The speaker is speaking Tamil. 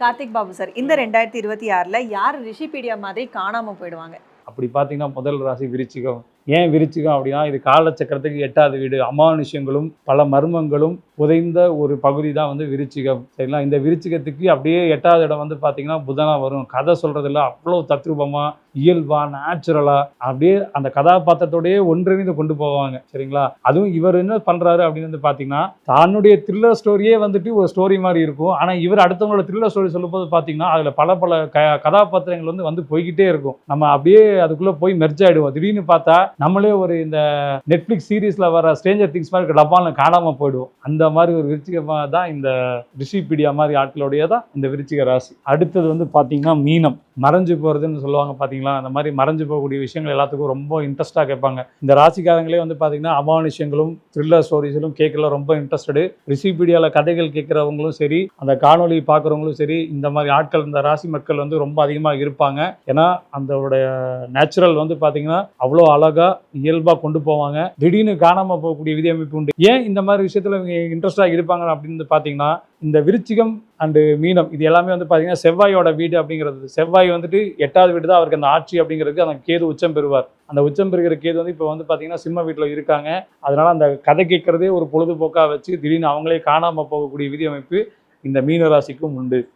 கார்த்திக் பாபு சார் இந்த ரெண்டாயிரத்தி இருபத்தி ஆறில் யார் ரிஷிபீடியா மாதிரி காணாமல் போயிடுவாங்க? அப்படி பார்த்தீங்கன்னா முதல் ராசி விருச்சிகம் ஏன் விருச்சிகம் அப்படின்னா இது காலச்சக்கரத்துக்கு எட்டாவது வீடு. அமானுஷ்யங்களும் பல மர்மங்களும் புதைந்த ஒரு பகுதி தான் வந்து விருச்சிகம். சரிங்களா? இந்த விருச்சிகத்துக்கு அப்படியே எட்டாவது இடம் வந்து பார்த்தீங்கன்னா புதனாக வரும். கதை சொல்கிறதில்ல அவ்வளோ தத்ரூபமாக இயல்பா நேச்சுரலா அப்படியே அந்த கதாபாத்திரத்தோடயே ஒன்றிணைந்து கொண்டு போவாங்க. சரிங்களா? அதுவும் இவர் என்ன பண்றாரு அப்படின்னு வந்து பார்த்தீங்கன்னா தன்னுடைய த்ரில்லர் ஸ்டோரியே வந்துட்டு ஒரு ஸ்டோரி மாதிரி இருக்கும். ஆனா இவர் அடுத்தவங்களோட த்ரில்லர் ஸ்டோரி சொல்லும்போது பார்த்தீங்கன்னா அதுல பல பல க கதாபாத்திரங்கள் வந்து வந்து போய்கிட்டே இருக்கும். நம்ம அப்படியே அதுக்குள்ள போய் மெர்ஜ் ஆயிடுவோம். திடீர்னு பார்த்தா நம்மளே ஒரு இந்த நெட்ஃப்ளிக்ஸ் சீரீஸில் வர ஸ்ட்ரேஞ்சர் திங்ஸ் மாதிரி டப்பால காணாமல் போயிடுவோம். அந்த மாதிரி ஒரு விருச்சிகமாக தான் இந்த ரிஷிபீடியா மாதிரி ஆட்களுடைய தான் இந்த விருச்சிக ராசி. அடுத்தது வந்து பார்த்தீங்கன்னா மீனம். மறைஞ்சு போகிறதுன்னு சொல்லுவாங்க பார்த்தீங்களா அந்த மாதிரி மறைஞ்சு போகக்கூடிய விஷயங்கள் எல்லாத்துக்கும் ரொம்ப இன்ட்ரெஸ்ட்டாக கேட்பாங்க. இந்த ராசிக்காரங்களே வந்து பார்த்தீங்கன்னா அமானுஷங்களும் த்ரில்லர் ஸ்டோரிஸிலும் கேட்கல ரொம்ப இன்ட்ரெஸ்டடு ரிஷிபீடியாவில் கதைகள் கேட்குறவங்களும் சரி அந்த காணொலி பார்க்குறவங்களும் சரி இந்த மாதிரி ஆட்கள் இந்த ராசி மக்கள் வந்து ரொம்ப அதிகமாக இருப்பாங்க. ஏன்னா அந்தோடைய நேச்சுரல் வந்து பார்த்தீங்கன்னா அவ்வளோ அழகாக இயல்பாக கொண்டு போவாங்க. திடீர்னு காணாமல் போகக்கூடிய விதியமைப்பு உண்டு. ஏன் இந்த மாதிரி விஷயத்தில் இவங்க இன்ட்ரெஸ்டாக இருப்பாங்க அப்படின்னு பார்த்தீங்கன்னா இந்த விருச்சிகம் அண்டு மீனம் இது எல்லாமே வந்து பார்த்தீங்கன்னா செவ்வாயோட வீடு அப்படிங்கிறது. செவ்வாய் வந்துட்டு எட்டாவது வீடு தான் அவருக்கு அந்த ஆட்சி அப்படிங்கிறதுக்கு அந்த கேது உச்சம் பெறுவார். அந்த உச்சம் பெறுகிற கேது வந்து இப்போ வந்து பார்த்தீங்கன்னா சிம்ம வீட்டில் இருக்காங்க. அதனால அந்த கதை கேட்கறதே ஒரு பொழுதுபோக்காக வச்சு திடீர்னு அவங்களே காணாமல் போகக்கூடிய விதி அமைப்பு இந்த மீன ராசிக்கும் உண்டு.